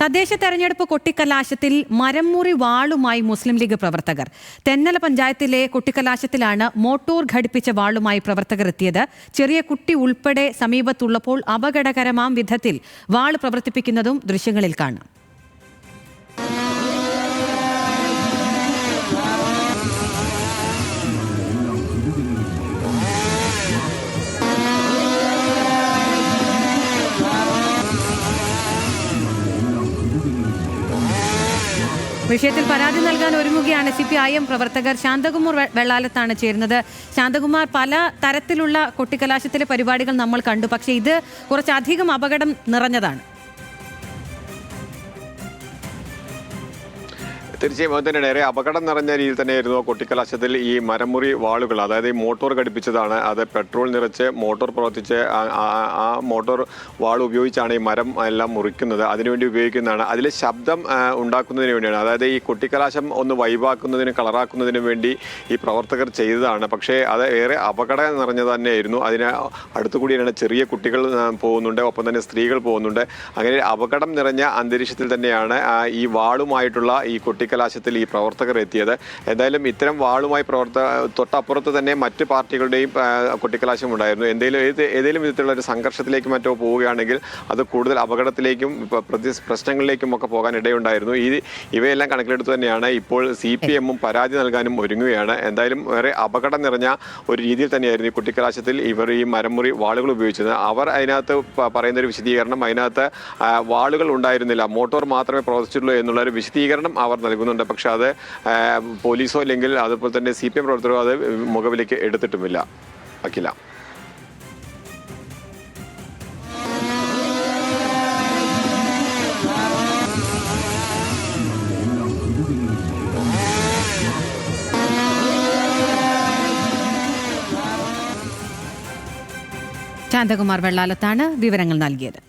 തദ്ദേശ തെരഞ്ഞെടുപ്പ് കൊട്ടിക്കലാശത്തിൽ മരംമുറി വാളുമായി മുസ്ലിം ലീഗ് പ്രവർത്തകർ. തെന്നല പഞ്ചായത്തിലെ കൊട്ടിക്കലാശത്തിലാണ് മോട്ടോർ ഘടിപ്പിച്ച വാളുമായി പ്രവർത്തകർ എത്തിയത്. ചെറിയ കുട്ടി ഉൾപ്പെടെ സമീപത്തുള്ളപ്പോൾ അപകടകരമാം വിധത്തിൽ വാൾ പ്രവർത്തിപ്പിക്കുന്നതും ദൃശ്യങ്ങളിൽ കാണാം. വിഷയത്തിൽ പരാതി നൽകാൻ ഒരുങ്ങുകയാണ് സി പി ഐ എം പ്രവർത്തകർ. ശാന്തകുമാർ വെള്ളാലത്താണ് ചേരുന്നത്. ശാന്തകുമാർ പല തരത്തിലുള്ള കൊട്ടിക്കലാശത്തിലെ പരിപാടികൾ നമ്മൾ കണ്ടു. പക്ഷേ ഇത് കുറച്ചധികം അപകടം നിറഞ്ഞതാണ്. തീർച്ചയായും അത് തന്നെയാണ്. ഏറെ അപകടം നിറഞ്ഞ രീതിയിൽ തന്നെയായിരുന്നു കൊട്ടിക്കലാശത്തിൽ ഈ മരമുറി വാളുകൾ. അതായത് ഈ മോട്ടോർ ഘടിപ്പിച്ചതാണ്. അത് പെട്രോൾ നിറച്ച് മോട്ടോർ പ്രവർത്തിച്ച് ആ- മോട്ടോർ വാൾ ഉപയോഗിച്ചാണ് ഈ മരം എല്ലാം മുറിക്കുന്നത്. അതിനുവേണ്ടി ഉപയോഗിക്കുന്നതാണ്. അതിൽ ശബ്ദം ഉണ്ടാക്കുന്നതിന് വേണ്ടിയാണ്. അതായത് ഈ കൊട്ടിക്കലാശം ഒന്ന് വൈവാക്കുന്നതിന് കളറാക്കുന്നതിന് വേണ്ടി ഈ പ്രവർത്തകർ ചെയ്തതാണ്. പക്ഷേ അത് ഏറെ അപകടം നിറഞ്ഞത് തന്നെയായിരുന്നു. അതിന് അടുത്തുകൂടി തന്നെ ചെറിയ കുട്ടികൾ പോകുന്നുണ്ട്. ഒപ്പം തന്നെ സ്ത്രീകൾ പോകുന്നുണ്ട്. അങ്ങനെ അപകടം നിറഞ്ഞ അന്തരീക്ഷത്തിൽ തന്നെയാണ് ഈ വാളുമായിട്ടുള്ള ഈ കൊട്ടിക്കലാശത്തിൽ ഈ പ്രവർത്തകർ എത്തിയത്. എന്തായാലും ഇത്തരം വാളുമായി പ്രവർത്ത തൊട്ടപ്പുറത്ത് തന്നെ മറ്റ് പാർട്ടികളുടെയും കൊട്ടിക്കലാശം ഉണ്ടായിരുന്നു. എന്തെങ്കിലും ഏത് ഏതെങ്കിലും വിധത്തിലുള്ള ഒരു സംഘർഷത്തിലേക്ക് മറ്റോ പോവുകയാണെങ്കിൽ അത് കൂടുതൽ അപകടത്തിലേക്കും പ്രശ്നങ്ങളിലേക്കും ഒക്കെ പോകാൻ ഇടയുണ്ടായിരുന്നു ഈ ഇവയെല്ലാം കണക്കിലെടുത്ത് തന്നെയാണ് ഇപ്പോൾ സി പി എമ്മും പരാതി നൽകാനും ഒരുങ്ങുകയാണ്. എന്തായാലും വേറെ അപകടം നിറഞ്ഞ ഒരു രീതിയിൽ തന്നെയായിരുന്നു ഈ കുട്ടിക്കലാശത്തിൽ ഇവർ ഈ മരമുറി വാളുകൾ ഉപയോഗിച്ചത്. അവർ അതിനകത്ത് പറയുന്ന ഒരു വിശദീകരണം അതിനകത്ത് വാളുകൾ ഉണ്ടായിരുന്നില്ല. മോട്ടോർ മാത്രമേ പ്രവർത്തിച്ചിട്ടുള്ളൂ എന്നുള്ള ഒരു വിശദീകരണം അവർ നൽകുന്നുണ്ട്. പക്ഷെ അത് പോലീസോ അല്ലെങ്കിൽ അതുപോലെ തന്നെ സി പി എം പ്രവർത്തകരോ അത് മുഖവിലേക്ക് എടുത്തിട്ടുമില്ല. അഖില. ശാന്തകുമാർ വെള്ളാലത്താണ് വിവരങ്ങൾ നൽകിയത്.